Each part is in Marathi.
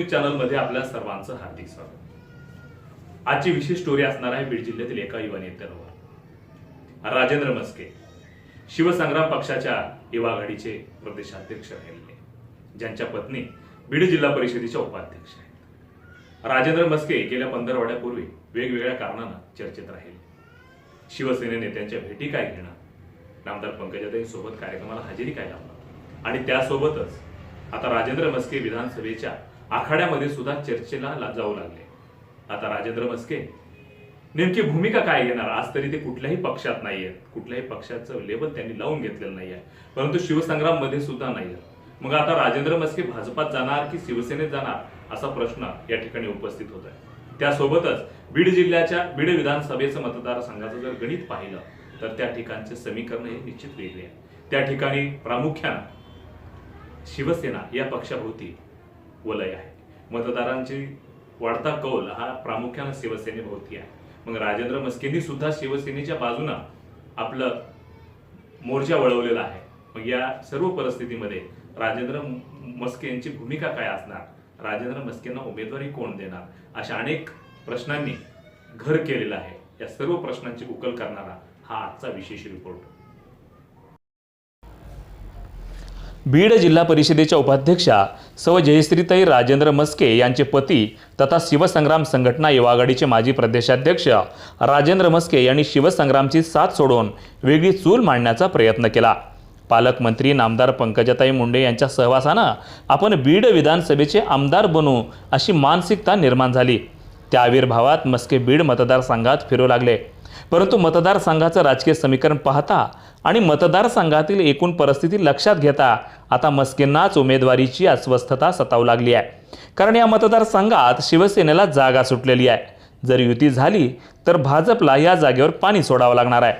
चॅनलमध्ये आपल्या सर्वांचं हार्दिक स्वागत. आजची विशेष स्टोरी असणार आहे बीड जिल्ह्यातील एका युवा नेत्यावर राजेंद्र मस्के शिवसंग्राम पक्षाच्या युवा आघाडीचे प्रदेशाध्यक्ष राहिले. ज्यांच्या पत्नी बीड जिल्हा परिषदेच्या उपाध्यक्ष आहेत. राजेंद्र मस्के गेल्या पंधरवड्यापूर्वी वेगवेगळ्या कारणानं चर्चेत राहिले. शिवसेने नेत्यांच्या भेटी काय घेणं नामदार पंकजाताई कार्यक्रमाला हजेरी काय लावणं? आणि त्यासोबतच आता राजेंद्र मस्के विधानसभेच्या आखाड्यामध्ये सुद्धा चर्चेला जाऊ लागले. आता राजेंद्र मस्के नेमकी भूमिका काय घेणार? आज तरी ते कुठल्याही पक्षात नाहीये. कुठल्याही पक्षाचं लेबल त्यांनी लावून घेतलेलं नाहीये. परंतु शिवसंग्राममध्ये सुद्धा नाहीये. मग आता राजेंद्र मस्के भाजपात जाणार की शिवसेनेत जाणार असा प्रश्न या ठिकाणी उपस्थित होत आहे. त्यासोबतच बीड जिल्ह्याच्या बीड विधानसभेचं मतदारसंघाचं जर गणित पाहिलं तर त्या ठिकाणचे समीकरण हे निश्चित वेगळे आहे त्या ठिकाणी प्रामुख्यानं शिवसेना या पक्षाभोवती वलय आहे. मतदारांची वाढता कौल हा प्रामुख्यानं शिवसेनेभोवती आहे. मग राजेंद्र मस्केंनी सुद्धा शिवसेनेच्या बाजूनं आपलं मोर्चा वळवलेला आहे. मग या सर्व परिस्थितीमध्ये राजेंद्र मस्के यांची भूमिका काय असणार? राजेंद्र मस्केंना उमेदवारी कोण देणार? अशा अनेक प्रश्नांनी घर केलेलं आहे. या सर्व प्रश्नांची उकल करणारा हा आजचा विशेष रिपोर्ट बीड जिल्हा परिषदेच्या उपाध्यक्षा सव जयश्रीताई राजेंद्र मस्के यांचे पती तथा शिवसंग्राम संघटना युवा आघाडीचे माजी प्रदेशाध्यक्ष राजेंद्र मस्के यांनी शिवसंग्रामची साथ सोडून वेगळी चूल मांडण्याचा प्रयत्न केला. पालकमंत्री नामदार पंकजाताई मुंडे यांच्या सहवासानं आपण बीड विधानसभेचे आमदार बनू अशी मानसिकता निर्माण झाली. त्या आविर्भावात मस्के बीड मतदारसंघात फिरू लागले. परंतु मतदारसंघाचं राजकीय समीकरण पाहता आणि मतदारसंघातील एकूण परिस्थिती लक्षात घेता आता मस्केंनाच उमेदवारीची अस्वस्थता सतावू लागली आहे. कारण या मतदारसंघात शिवसेनेला जागा सुटलेली आहे. जर युती झाली तर भाजपला या जागेवर पाणी सोडावं लागणार आहे.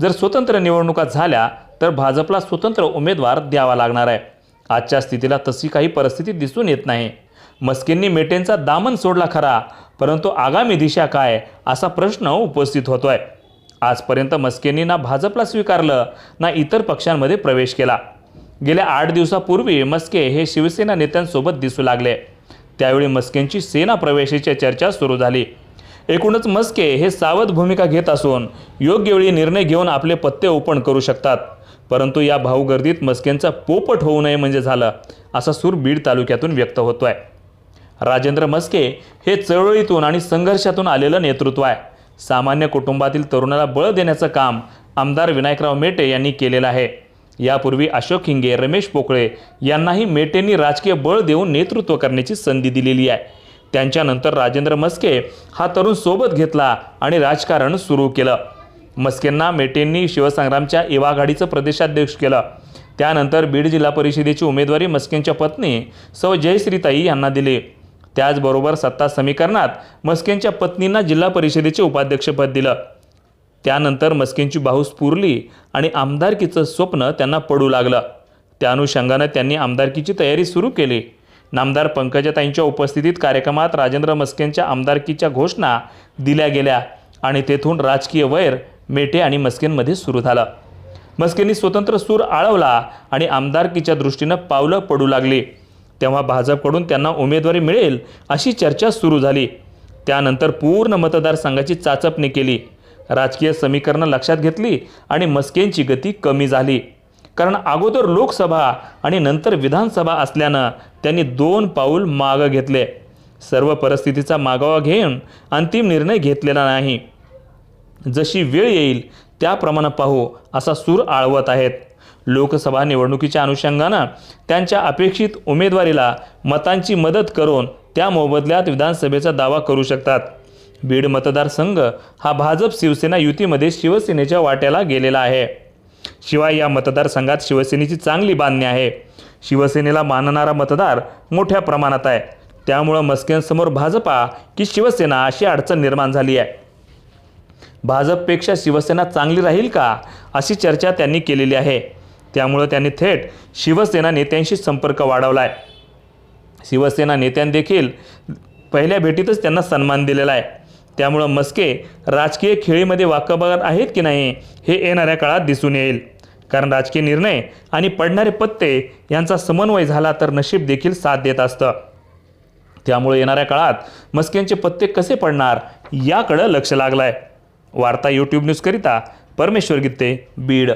जर स्वतंत्र निवडणुका झाल्या तर भाजपला स्वतंत्र उमेदवार द्यावा लागणार आहे. आजच्या स्थितीला तशी काही परिस्थिती दिसून येत नाही. मस्केंनी मेटेंचा दामन सोडला खरा परंतु आगामी दिशा काय असा प्रश्न उपस्थित होतो आहे आजपर्यंत मस्केंनी ना भाजपला स्वीकारलं ना इतर पक्षांमध्ये प्रवेश केला. गेल्या आठ दिवसापूर्वी मस्के हे शिवसेना नेत्यांसोबत दिसू लागले. त्यावेळी मस्केंची सेना प्रवेशाची चर्चा सुरू झाली. एकूणच मस्के हे सावध भूमिका घेत असून योग्य वेळी निर्णय घेऊन आपले पत्ते ओपन करू शकतात. परंतु या भाऊगर्दीत मस्केंचा पोपट होऊ नये म्हणजे झालं असा सूर बीड तालुक्यातून व्यक्त होतो आहे राजेंद्र मस्के हे चळवळीतून आणि संघर्षातून आलेलं नेतृत्व आहे. सामान्य कुटुंबातील तरुणाला बळ देण्याचं काम आमदार विनायकराव मेटे यांनी केलेलं आहे. यापूर्वी अशोक हिंगे रमेश पोकळे यांनाही मेटेंनी राजकीय बळ देऊन नेतृत्व करण्याची संधी दिलेली आहे. त्यांच्यानंतर राजेंद्र मस्के हा तरुण सोबत घेतला आणि राजकारण सुरू केलं. मस्केंना मेटेंनी शिवसंग्रामच्या इवाघाडीचं आघाडीचं प्रदेशाध्यक्ष केलं. त्यानंतर बीड जिल्हा परिषदेची उमेदवारी मस्केंच्या पत्नी सौ जयश्रीताई यांना दिली. त्याचबरोबर सत्ता समीकरणात मस्केंच्या पत्नींना जिल्हा परिषदेचे उपाध्यक्षपद दिलं. त्यानंतर मस्केंची बाहू स्फुरली आणि आमदारकीचं स्वप्न त्यांना पडू लागलं. त्या अनुषंगानं त्यांनी आमदारकीची तयारी सुरू केली. नामदार पंकजाताईंच्या उपस्थितीत कार्यक्रमात राजेंद्र मस्केंच्या आमदारकीच्या घोषणा दिल्या गेल्या आणि तेथून राजकीय वैर मेटे आणि मस्केंमध्ये सुरू झालं. मस्केंनी स्वतंत्र सूर आळवला आणि आमदारकीच्या दृष्टीनं पावलं पडू लागली. तेव्हा भाजपकडून त्यांना उमेदवारी मिळेल अशी चर्चा सुरू झाली. त्यानंतर पूर्ण मतदारसंघाची चाचपणी केली. राजकीय समीकरणं लक्षात घेतली आणि मस्केंची गती कमी झाली. कारण अगोदर लोकसभा आणि नंतर विधानसभा असल्यानं त्यांनी दोन पाऊल मागं घेतले. सर्व परिस्थितीचा मागोवा घेऊन अंतिम निर्णय घेतलेला नाही. जशी वेळ येईल त्याप्रमाणे पाहू असा सूर आळवत आहेत. लोकसभा निवडणुकीच्या अनुषंगानं त्यांच्या अपेक्षित उमेदवारीला मतांची मदत करून त्या मोबदल्यात विधानसभेचा दावा करू शकतात. बीड मतदारसंघ हा भाजप शिवसेना युतीमध्ये शिवसेनेच्या वाट्याला गेलेला आहे. शिवाय या मतदारसंघात शिवसेनेची चांगली बांधणी आहे. शिवसेनेला मानणारा मतदार मोठ्या प्रमाणात आहे. त्यामुळं मस्क्यांसमोर भाजपा की शिवसेना अशी अडचण निर्माण झाली आहे. भाजपपेक्षा शिवसेना चांगली राहील का अशी चर्चा त्यांनी केलेली आहे. त्यामुळं त्यांनी थेट शिवसेना नेत्यांशी संपर्क वाढवला आहे शिवसेना नेत्यांदेखील पहिल्या भेटीतच त्यांना सन्मान दिलेला आहे. त्यामुळं मस्के राजकीय खेळीमध्ये वाकबगार आहेत की नाही हे येणाऱ्या काळात दिसून येईल. कारण राजकीय निर्णय आणि पडणारे पत्ते यांचा समन्वय झाला तर नशीब देखील साथ देत असतं. त्यामुळे येणाऱ्या काळात मस्क्यांचे पत्ते कसे पडणार याकडं लक्ष लागलं आहे वार्ता यूट्यूब न्यूजकरिता परमेश्वर गित्ते बीड.